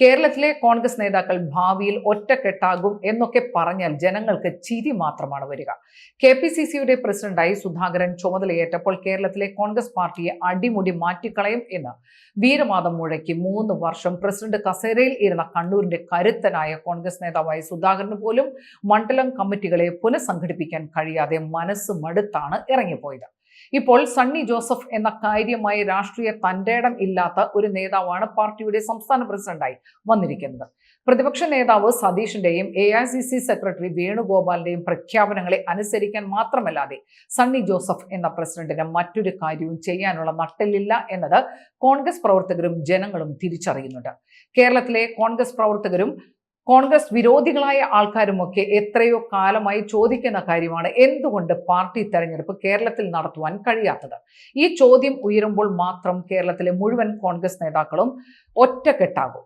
കേരളത്തിലെ കോൺഗ്രസ് നേതാക്കൾ ഭാവിയിൽ ഒറ്റക്കെട്ടാകും എന്നൊക്കെ പറഞ്ഞാൽ ജനങ്ങൾക്ക് ചിരി മാത്രമാണ് വരിക. കെ പി സി സിയുടെ പ്രസിഡന്റായി സുധാകരൻ ചുമതലയേറ്റപ്പോൾ കേരളത്തിലെ കോൺഗ്രസ് പാർട്ടിയെ അടിമുടി മാറ്റിക്കളയും എന്ന് വീരവാദം മുഴക്കി മൂന്ന് വർഷം പ്രസിഡന്റ് കസേരയിൽ ഇരുന്ന കണ്ണൂരിന്റെ കരുത്തനായ കോൺഗ്രസ് നേതാവായ സുധാകരന് പോലും മണ്ഡലം കമ്മിറ്റികളെ പുനഃസംഘടിപ്പിക്കാൻ കഴിയാതെ മനസ്സ് മടുത്താണ് ഇറങ്ങിപ്പോയത്. ഇപ്പോൾ സണ്ണി ജോസഫ് എന്ന കാര്യമായി രാഷ്ട്രീയ തന്റേടം ഇല്ലാത്ത ഒരു നേതാവാണ് പാർട്ടിയുടെ സംസ്ഥാന പ്രസിഡന്റായി വന്നിരിക്കുന്നത്. പ്രതിപക്ഷ നേതാവ് സതീഷിന്റെയും A I C C secretary വേണുഗോപാലിന്റെയും പ്രഖ്യാപനങ്ങളെ അനുസരിക്കാൻ മാത്രമല്ലാതെ സണ്ണി ജോസഫ് എന്ന പ്രസിഡന്റിന് മറ്റൊരു കാര്യവും ചെയ്യാനുള്ള നട്ടിലില്ല എന്നത് കോൺഗ്രസ് പ്രവർത്തകരും ജനങ്ങളും തിരിച്ചറിയുന്നുണ്ട്. കേരളത്തിലെ കോൺഗ്രസ് പ്രവർത്തകരും കോൺഗ്രസ് വിരോധികളായ ആൾക്കാരുമൊക്കെ എത്രയോ കാലമായി ചോദിക്കുന്ന കാര്യമാണ് എന്തുകൊണ്ട് പാർട്ടി തെരഞ്ഞെടുപ്പ് കേരളത്തിൽ നടത്തുവാൻ കഴിയാത്തത്? ഈ ചോദ്യം ഉയരുമ്പോൾ മാത്രം കേരളത്തിലെ മുഴുവൻ കോൺഗ്രസ് നേതാക്കളും ഒറ്റക്കെട്ടാകും.